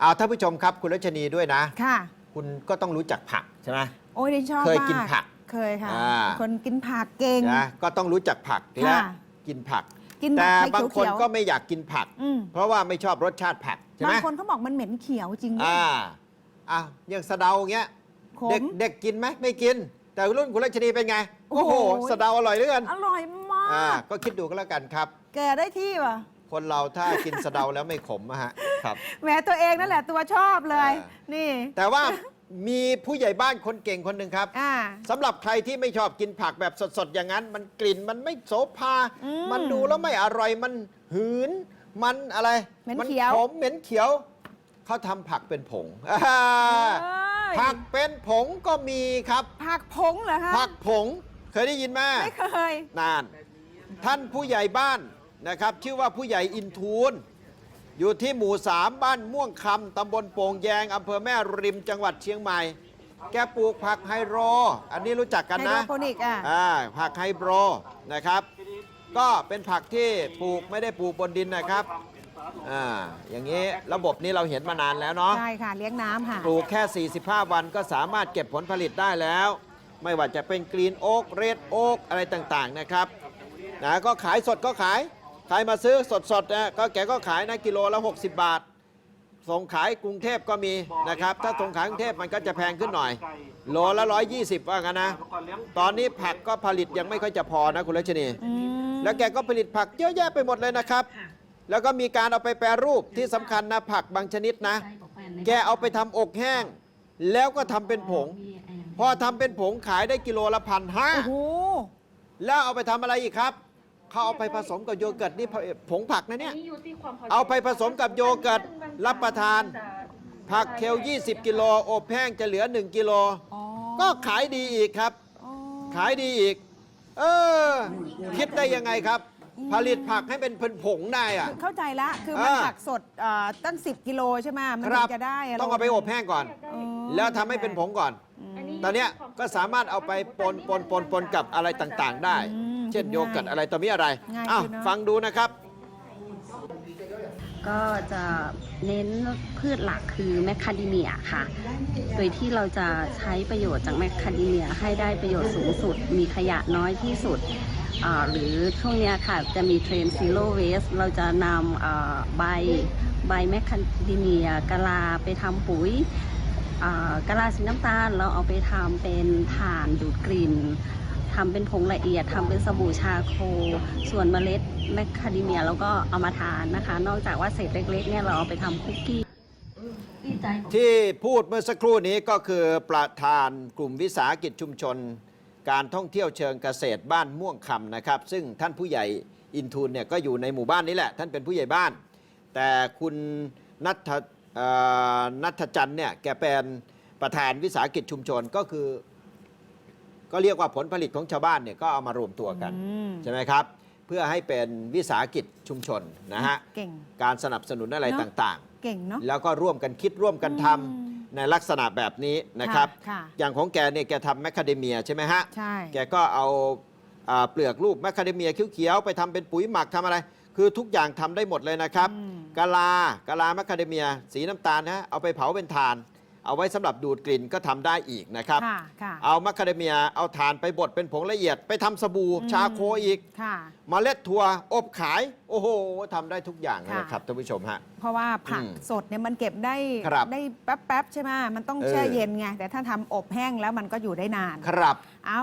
เอาท่านผู้ชมครับ คุณรัชนีด้วยนะ ค่ะ คุณก็ต้องรู้จักผักใช่ไหม โอ้ยดิฉันชอบเคยกินมาผักเคยค่ะ อ่า คนกินผักเก่ง นะก็ต้องรู้จักผักและค่ะ กินผัก กินแต่ผักบางคนเขียวๆก็ไม่อยากกินผัก อืมเพราะว่าไม่ชอบรสชาติผักใช่ไหบามงคนเขาบอกมันเหม็นเขียวจริงด้วยอ่าอะอย่างสะเดาเงี้ย ขเด็กม เด็กกินไหมไม่กิน แต่รุ่นคุณรัชนีเป็นไง โอ้โอ้โหโห สะเดาอร่อยเหลือเกินอร่อยมาอ่าก ก็คิดดูก็แล้วกันครับ แกได้ที่ว่ะ คนเราถ้ากินสะเดาแล้วไม่ขมอะฮะครับ แหมตัวเองนั่นแหละตัวชอบเลย อ่านี่ แต่ว่ามีผู้ใหญ่บ้านคนเก่งคนหนึ่งครับอ่า สำหรับใครที่ไม่ชอบกินผักแบบสดๆ อย่างนั้น มันกลิ่นมันไม่โสภา อืมมันดูแล้วไม่อร่อยมันหืน มันอะไรเหม็นมัเขียว ขมเหม็นเขียว เขาทำผักเป็นผงอ่าเอ้ยผักเป็นผงก็มีครับ ผักผงเหรอคะผักผงเคยได้ยินไหมไม่เคย นาน ท่านผู้ใหญ่บ้าน นะครับ ชื่อว่าผู้ใหญ่อินทูลอยู่ที่หมู่สามบ้านม่วงคำตำบลโป่งแยงอำเภอแม่ริมจังหวัดเชียงใหม่ แกปลูกผักไฮโดรอันนี้รู้จักกันไฮนะโดรโปนิกอะ อ่าผักไฮโดรนะครับ ก็เป็นผักที่ปลูกไม่ได้ปลูกบนดินนะครับอ่าอย่างนี้ระบบนี้เราเห็นมานานแล้วเนาะ ใช่ค่ะเลี้ยงน้ำค่ะ ปลูกแค่ 45 วันก็สามารถเก็บผลผลิตได้แล้ว ไม่ว่าจะเป็นกรีนโอ๊กเรดโอ๊กอะไรต่าง ๆ นะครับนะก็ขายสดก็ขาย ใครมาซื้อสดๆนะก็แกก็ขายนะกิโลละ 60 บาท ส่งขายกรุงเทพก็มีนะครับ ถ้าส่งขายกรุงเทพมันก็จะแพงขึ้นหน่อย โลละ 120 ว่ากันนะ ตอนนี้ผักก็ผลิตยังไม่ค่อยจะพอนะคุณรัชนี อืมแล้วแกก็ผลิตผักเยอะแยะไปหมดเลยนะครับ แล้วก็มีการเอาไปแปรรูปที่สำคัญนะผักบางชนิดนะ แกเอาไปทำอกแห้ง แล้วก็ทำเป็นผง พอทำเป็นผงขายได้กิโลละพันห้า โอ้โหแล้วเอาไปทำอะไรอีกครับ เขาเอาไปผสมกับโยเกิร์ตนี่ผงผักนะเนี่ยเอาไปผสมกับโยเกิร์ตรับประทาน ผักเคล 20 กิโลอบแห้งจะเหลือ 1 กิโล อ๋อก็ขายดีอีกครับ อ๋อ ขายดีอีก เออ คิดได้ยังไงครับผลิตผักให้เป็นผงได้อะ เข้าใจละคือมันอ่าผักสดเอ่อตั้ง 10 กิโลใช่ไหมมันคถึรับงจะได้ะต้องเอาไปอบแห้งก่อนอ๋อแล้วทำให้เป็นผงก่อนตอนเนี้ยก็สามารถเอาไปปนปนปนปนกับอะไรต่างๆ ได้ อืม เช่นโยเกิร์ตอะไรต่อมีอะไรง่ายอ้าวขึ้นเนอะฟังดูนะครับ ก็จะเน้นพืชหลักคือแมคคาเดเมียค่ะ โดยที่เราจะใช้ประโยชน์จากแมคคาเดเมียให้ได้ประโยชน์สูงสุด มีขยะน้อยที่สุดอ่าหรือช่วงเนี้ยค่ะจะมีเทรนด์ zero waste เราจะนำอ่าใบใบแมคคาเดเมียกะลาไปทำปุ๋ยอ่ากะลาสีน้ำตาลเราเอาไปทำเป็นถ่านดูดกลิ่น ทำเป็นผงละเอียดทำเป็นสบู่ชาโค ส่วนเมล็ดแมคคาเดเมียเราก็เอามาทานนะคะ นอกจากว่าเศษเล็กๆเนี่ยเราเอาไปทำคุกกี้ที่พูดเมื่อสักครู่นี้ก็คือประธานกลุ่มวิสาหกิจชุมชน การท่องเที่ยวเชิงเกษตรบ้านม่วงคำนะครับ ซึ่งท่านผู้ใหญ่อินทูลเนี่ยก็อยู่ในหมู่บ้านนี้แหละ ท่านเป็นผู้ใหญ่บ้าน แต่คุณนัทนัทจันเนี่ยแกเป็นประธานวิสาหกิจชุมชนก็คือ ก็เรียกว่าผลผลิตของชาวบ้านเนี่ยก็เอามารวมตัวกันอืม ใช่ไหมครับ เพื่อให้เป็นวิสาหกิจชุมชนนะฮะเก่ง การสนับสนุนอะไรเนอะ ต่างเก่งเนาะ ๆ แล้วก็ร่วมกันคิดร่วมกันทำอืม ในลักษณะแบบนี้นะครับ ค่ะอย่างของแกเนี่ยแกทำแมคคาเดเมียใช่ไหมฮะ ใช่ แกก็เอาอ่าเปลือกลูกแมคคาเดเมียเขียวๆไปทำเป็นปุ๋ยหมักทำอะไร คือทุกอย่างทำได้หมดเลยนะครับอืม กะลากะลาแมคคาเดเมีย สีน้ำตาลนะเอาไปเผาเป็นถ่าน เอาไว้สำหรับดูดกลิ่นก็ทำได้อีกนะครับค่ะค่ะเอาแมคคาเดเมียเอาถ่านไปบดเป็นผงละเอียดไปทำสบู่อืมชาโคอีกค่ะมเมล็ดถั่วอบขาย โอ้โหทำได้ทุกอย่างเลยค่ะนะครับท่านผู้ชมฮะเพราะว่าผักอืมสดเนี่ยมันเก็บได้ครับได้แป๊บๆใช่ไหมมันต้องเออแช่เย็นไงแต่ถ้าทำอบแห้งแล้วมันก็อยู่ได้นานครับเอา